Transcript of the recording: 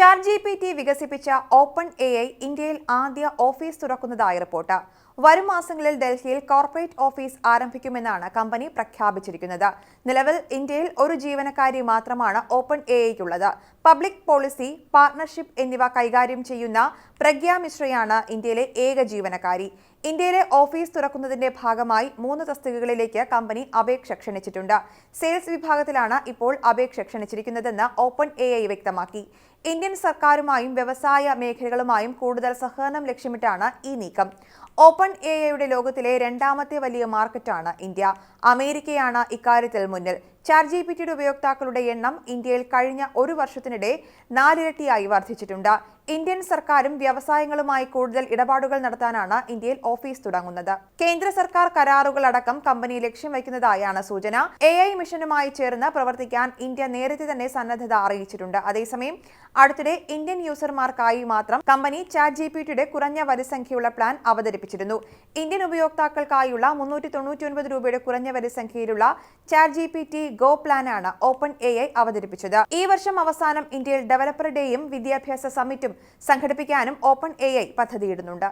Chat G P T വികസിപ്പിച്ച open A I ഇന്ത്യയിൽ ആദ്യ ഓഫീസ് തുറക്കുന്നതായി റിപ്പോർട്ട്. വരും മാസങ്ങളിൽ ഡൽഹിയിൽ കോർപ്പറേറ്റ് ഓഫീസ് ആരംഭിക്കുമെന്നാണ് കമ്പനി പ്രഖ്യാപിച്ചിരിക്കുന്നത്. നിലവിൽ ഇന്ത്യയിൽ ഒരു ജീവനക്കാരി മാത്രമാണ് ഓപ്പൺ എ ഐക്കുള്ളത് പബ്ലിക് പോളിസി പാർട്ണർഷിപ്പ് എന്നിവ കൈകാര്യം ചെയ്യുന്ന പ്രഗ്യ മിശ്രയാണ് ഇന്ത്യയിലെ ഏക ജീവനക്കാരി. ഇന്ത്യയിലെ ഓഫീസ് തുറക്കുന്നതിന്റെ ഭാഗമായി മൂന്ന് തസ്തികകളിലേക്ക് കമ്പനി അപേക്ഷ ക്ഷണിച്ചിട്ടുണ്ട്. സെയിൽസ് വിഭാഗത്തിലാണ് ഇപ്പോൾ അപേക്ഷ ക്ഷണിച്ചിരിക്കുന്നതെന്ന് ഓപ്പൺ എ വ്യക്തമാക്കി. ഇന്ത്യൻ സർക്കാരുമായും വ്യവസായ മേഖലകളുമായും കൂടുതൽ സഹകരണം ലക്ഷ്യമിട്ടാണ് ഈ നീക്കം. ഓപ്പൺ എ ഐയുടെ ലോകത്തിലെ രണ്ടാമത്തെ വലിയ മാർക്കറ്റാണ് ഇന്ത്യ. അമേരിക്കയാണ് ഇക്കാര്യത്തിൽ മുന്നിൽ. ചാറ്റ് ജി പി ടിയുടെ ഉപയോക്താക്കളുടെ എണ്ണം ഇന്ത്യയിൽ കഴിഞ്ഞ ഒരു വർഷത്തിനിടെ നാലിരട്ടിയായി വർദ്ധിച്ചിട്ടുണ്ട്. ഇന്ത്യൻ സർക്കാരും വ്യവസായങ്ങളുമായി കൂടുതൽ ഇടപാടുകൾ നടത്താനാണ് ഇന്ത്യയിൽ ഓഫീസ് തുടങ്ങുന്നത്. കേന്ദ്ര സർക്കാർ കരാറുകൾ അടക്കം കമ്പനി ലക്ഷ്യം വയ്ക്കുന്നതായാണ് സൂചന. എ ഐ മിഷനുമായി ചേർന്ന് പ്രവർത്തിക്കാൻ ഇന്ത്യ നേരത്തെ തന്നെ സന്നദ്ധത അറിയിച്ചിട്ടുണ്ട്. അതേസമയം അടുത്തിടെ ഇന്ത്യൻ യൂസർമാർക്കായി മാത്രം കമ്പനി ചാറ്റ് ജി പി ടിയുടെ കുറഞ്ഞ വരിസംഖ്യയുള്ള പ്ലാൻ അവതരിപ്പിച്ചിരുന്നു. ഇന്ത്യൻ ഉപയോക്താക്കൾക്കായുള്ള മുന്നൂറ്റി തൊണ്ണൂറ്റി രൂപയുടെ കുറഞ്ഞ വരിസംഖ്യയിലുള്ള chat G P T go പ്ലാനാണ് ഓപ്പൺ എ ഐ അവതരിപ്പിച്ചത്. ഈ വർഷം അവസാനം ഇന്ത്യയിൽ ഡെവലപ്പർ ഡേയും വിദ്യാഭ്യാസ സമ്മിറ്റും സംഘടിപ്പിക്കാനും ഓപ്പൺ എ ഐ പദ്ധതിയിടുന്നുണ്ട്.